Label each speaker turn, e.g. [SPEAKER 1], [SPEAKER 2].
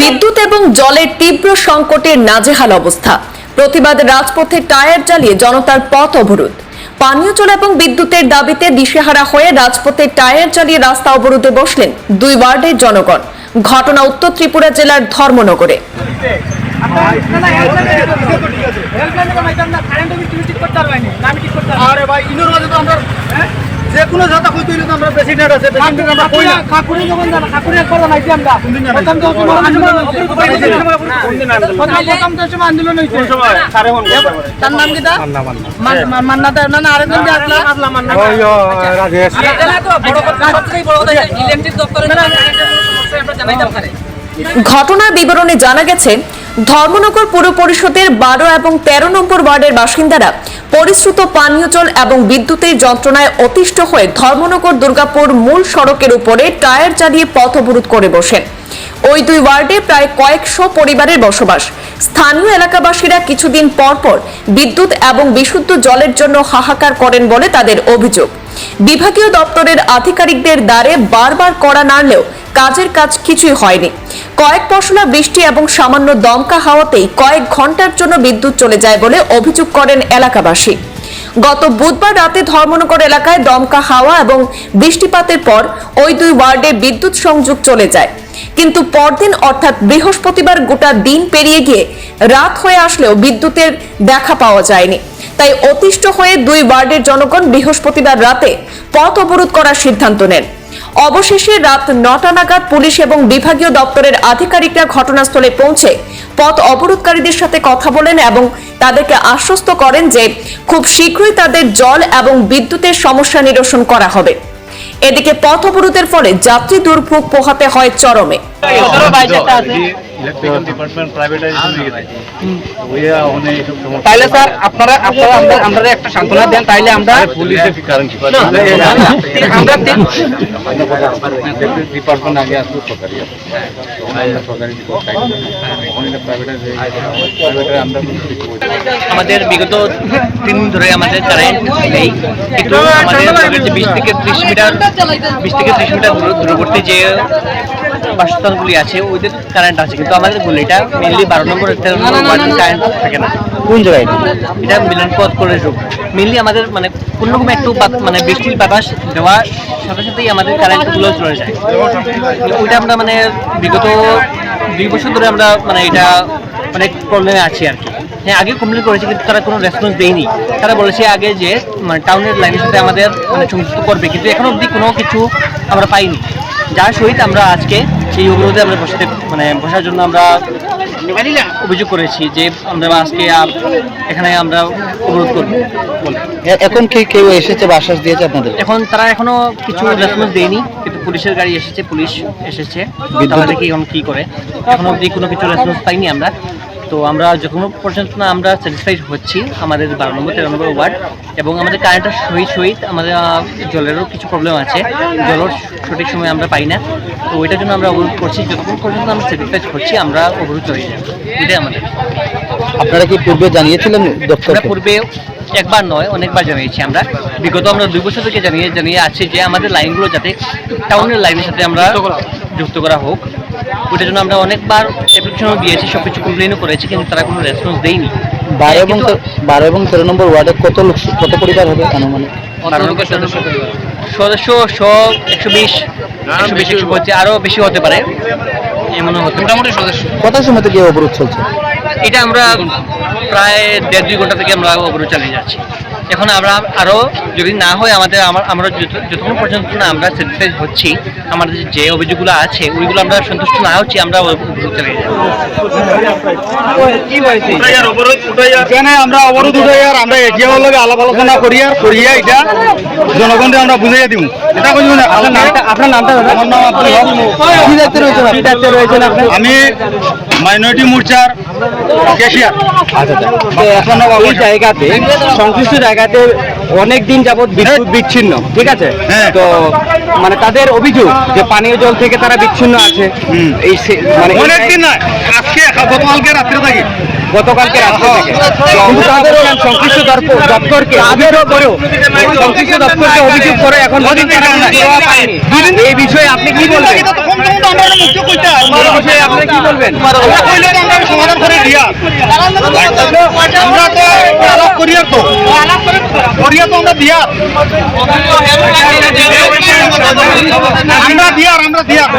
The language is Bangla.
[SPEAKER 1] বিদ্যুৎ এবং জলের তীব্র সংকটের নাজেহাল অবস্থা। প্রতিবাদ রাজপথে টায়ার জ্বালিয়ে জনতার পথ অবরোধ। পানীয় জল এবং বিদ্যুতের দাবিতে দিশেহারা হয়ে রাজপথে টায়ার জ্বালিয়ে রাস্তা অবরোধে বসলেন দুই ওয়ার্ডের জনগণ। ঘটনা উত্তর ত্রিপুরা জেলার ধর্মনগরে।
[SPEAKER 2] আরে ভাই ইনোর মাঝে তো আমরা যে কোনো জাতা কই তৈরি তো আমরা বেশি নেট আছে বেশি নেট আমরা কই না?
[SPEAKER 3] কাকুরি যখন কাকুরি এক কথা নাইছি আমরা। প্রথম তো তোমার আন্দোলন প্রথম তো সময় আন্দোলন হইছে
[SPEAKER 2] সময়? সারে মন
[SPEAKER 3] তার নাম কিটা মান্না দেব না না আরেকজন আসলা
[SPEAKER 2] আসলা মান্না
[SPEAKER 3] বড় কথা বড় কথা ইলেকট্রিক দপ্তরে আমরা জানাইতাম
[SPEAKER 1] ঘটনার বিবরণে জানা গেছে ধর্মনগর পুর পরিষদের বারো এবং তেরো নম্বর ওয়ার্ডের বাসিন্দারা পরিশ্রুত পানীয় জল এবং বিদ্যুতের যন্ত্রণায় অতিষ্ঠ হয়ে ধর্মনগর দুর্গাপুর মূল সড়কের উপরে টায়ার জ্বালিয়ে পথ অবরোধ করে বসেন। ওই দুই ওয়ার্ডে প্রায় কয়েকশো পরিবারের বসবাস। স্থানীয় এলাকাবাসীরা কিছুদিন পর পর বিদ্যুৎ এবং বিশুদ্ধ জলের জন্য হাহাকার করেন বলে তাদের অভিযোগ। বিভাগীয় দপ্তরের আধিকারিকদের দ্বারে বারবার করা নাড়লেও কাজের কাজ কিছুই হয়নি। কয়েক পশলা বৃষ্টি এবং সামান্য দমকা হাওয়াতেই কয়েক ঘণ্টার জন্য বিদ্যুৎ চলে যায় বলে অভিযোগ করেন এলাকাবাসী। গত বুধবার রাতে ধর্মনগর এলাকায় দমকা হাওয়া এবং বৃষ্টিপাতের পর ওই দুই ওয়ার্ডে বিদ্যুৎ সংযোগ চলে যায়। কিন্তু পরদিন অর্থাৎ বৃহস্পতিবার গোটা দিন পেরিয়ে গিয়ে রাত হয়ে আসলেও বিদ্যুতের দেখা পাওয়া যায়নি। তাই অতিষ্ঠ হয়ে দুই ওয়ার্ডের জনগণ বৃহস্পতিবার রাতে পথ অবরোধ করার সিদ্ধান্ত নেন। অবশেষে রাত নটা নাগাদ পুলিশ এবং বিভাগীয় দপ্তরের আধিকারিকরা ঘটনাস্থলে পৌঁছে পথ অবরোধকারীদের সাথে কথা বলেন এবং তাদেরকে আশ্বস্ত করেন যে খুব শীঘ্রই তাদের জল এবং বিদ্যুতের সমস্যা নিরসন করা হবে। এদিকে পথ অবরোধের ফলে যাত্রী দুর্ভোগ পোহাতে হয় চরমে।
[SPEAKER 4] ইলেকট্রিক্যাল ডিপার্টমেন্ট প্রাইভেটাইজেশন হয়ে গেছে ওইয়া অনেক এইসব সমস্যা
[SPEAKER 5] তাইলে স্যার আপনারা আপনারা আমরা আমরা একটা সান্ত্বনা দেন তাইলে আমরা
[SPEAKER 4] পুলিশের কারণ কি
[SPEAKER 5] আমরা
[SPEAKER 4] ডিপার্টমেন্ট আগে আসলো সরকারি
[SPEAKER 5] আমাদের বিগত তিন দিন ধরে আমাদের কারেন্ট নেই। কিন্তু আমাদের যে বিশ থেকে ত্রিশ মিটার, বিশ থেকে ত্রিশ মিটার দূর- দূরবর্তী যে বাসস্থানগুলি আছে, ওইদের কারেন্ট আছে। কিন্তু আমাদের গলিটা মেনলি বারো নম্বর তেরো নম্বর কারেন্ট থাকে না।
[SPEAKER 2] কোন জায়গায়
[SPEAKER 5] এটা? মিলন পথ করে রূপ। মেনলি আমাদের মানে কোন রকম একটু মানে বৃষ্টির বাতাস দেওয়ার সাথে সাথেই আমাদের কারেন্টগুলো চলে যায়। ওইটা আমরা মানে বিগত দুই বছর ধরে আমরা মানে এটা অনেক প্রবলেমে আছি আর কি। হ্যাঁ আগে কমপ্লেন করেছি কিন্তু তারা কোনো রেসপন্স দেয়নি। তারা বলেছে আগে যে মানে টাউনের লাইনের সাথে আমাদের মানে সংযুক্ত করবে। কিন্তু এখনও অবধি কোনো কিছু আমরা পাইনি। যার সহিত আমরা আজকে সেই অবরোধে আমরা বসতে মানে বসার জন্য আমরা অভিযোগ করেছি যে আমরা আজকে এখানে আমরা অবরোধ করব বলে।
[SPEAKER 2] এখন কি কেউ এসেছে বাসাস আশ্বাস দিয়েছে আপনাদের?
[SPEAKER 5] এখন তারা এখনও কিছু রেসপন্স দেয়নি কিন্তু পুলিশের গাড়ি এসেছে পুলিশ এসেছে। তারা দেখি এখন কি করে। এখন অবধি কোনো কিছু রেসপন্স পাইনি আমরা। তো আমরা যখন পর্যন্ত না আমরা স্যাটিসফাইড হচ্ছি আমাদের বারো নম্বর তেরো নম্বর ওয়ার্ড এবং আমাদের কারেন্টের সহিত সহিত আমাদের জলেরও কিছু প্রবলেম আছে। জলের সঠিক সময় আমরা পাই না। তো ওইটার জন্য আমরা অবরোধ করছি যতক্ষণ পর্যন্ত আমরা স্যাটিসফাইড হচ্ছি আমরা অবরোধ চলে যাব। এটাই আমাদের।
[SPEAKER 2] আপনারা কি পূর্বে জানিয়েছিলেন
[SPEAKER 5] আমরা পূর্বে একবার নয় অনেকবার জানিয়েছি আমরা। বিগত আমরা দুই বছর থেকে জানিয়ে জানিয়ে আছি যে আমাদের লাইনগুলো যাতে টাউনের লাইনের সাথে আমরা যুক্ত করা হোক। ওটার জন্য আমরা অনেকবার অ্যাপ্লিকেশনও দিয়েছি সব কিছু কমপ্লেনও করেছি কিন্তু তারা কোনো রেসপন্স দেয়নি।
[SPEAKER 2] বারো এবং বারো এবং তেরো নম্বর ওয়ার্ডে কত লোক কত পরিবার হবে আনুমানিক?
[SPEAKER 5] সদস্য শো একশো বিশ একশো বিশ একশো পঁচিশ আরও বেশি হতে পারে। এমনও হতে মোটামুটি সদস্য।
[SPEAKER 2] কটার সময় থেকে অবরোধ চলছে?
[SPEAKER 5] এটা আমরা প্রায় দেড় দুই ঘণ্টা থেকে আমরা অবরোধ চালিয়ে যাচ্ছি। এখন আমরা আরও যদি না হয় আমাদের আমার আমরা যতক্ষণ পর্যন্ত না আমরা স্যাটিসফাইড হচ্ছি আমাদের যে অভিযোগগুলো আছে ওইগুলো আমরা সন্তুষ্ট না হচ্ছি আমরা অবরোধ চালিয়ে
[SPEAKER 2] আমরা অবরোধ উঠাই আর আমরা এজিএম লগে আলাপ আলোচনা করি আর করিয়া এটা জনগণকে আমরা বুঝাইয়া দিম এটা বুঝবেন আপনার নামটা আপনার নামটা আমার নাম আপনি? আমি মাইনরিটি মোর্চার ক্যাশিয়ার আচ্ছা
[SPEAKER 6] এই জায়গাতে সংশ্লিষ্ট জায়গাতে অনেক দিন যাবত বিদ্যুৎ বিচ্ছিন্ন ঠিক আছে?
[SPEAKER 2] হ্যাঁ।
[SPEAKER 6] তো মানে তাদের অভিযোগ যে পানীয় জল থেকে তারা বিচ্ছিন্ন আছে। এই মানে এই-
[SPEAKER 2] অনেকদিন না আজকে গতকালকে রাত্রে থাকি।
[SPEAKER 6] গতকালকে রাত্রে থেকে। কিন্তু তাদেরও সংশ্লিষ্ট দপ্তরকে অভিযোগ করেও সংশ্লিষ্ট দপ্তরকে অভিযোগ করে এখন। এই বিষয়ে আপনি কি বলবেন? আপনি কি বলবেন
[SPEAKER 2] দিয়া আমরা তো আলাপ করিয়ার তো করিয়া তো আমরা দিয়া আমরা দিয়ার।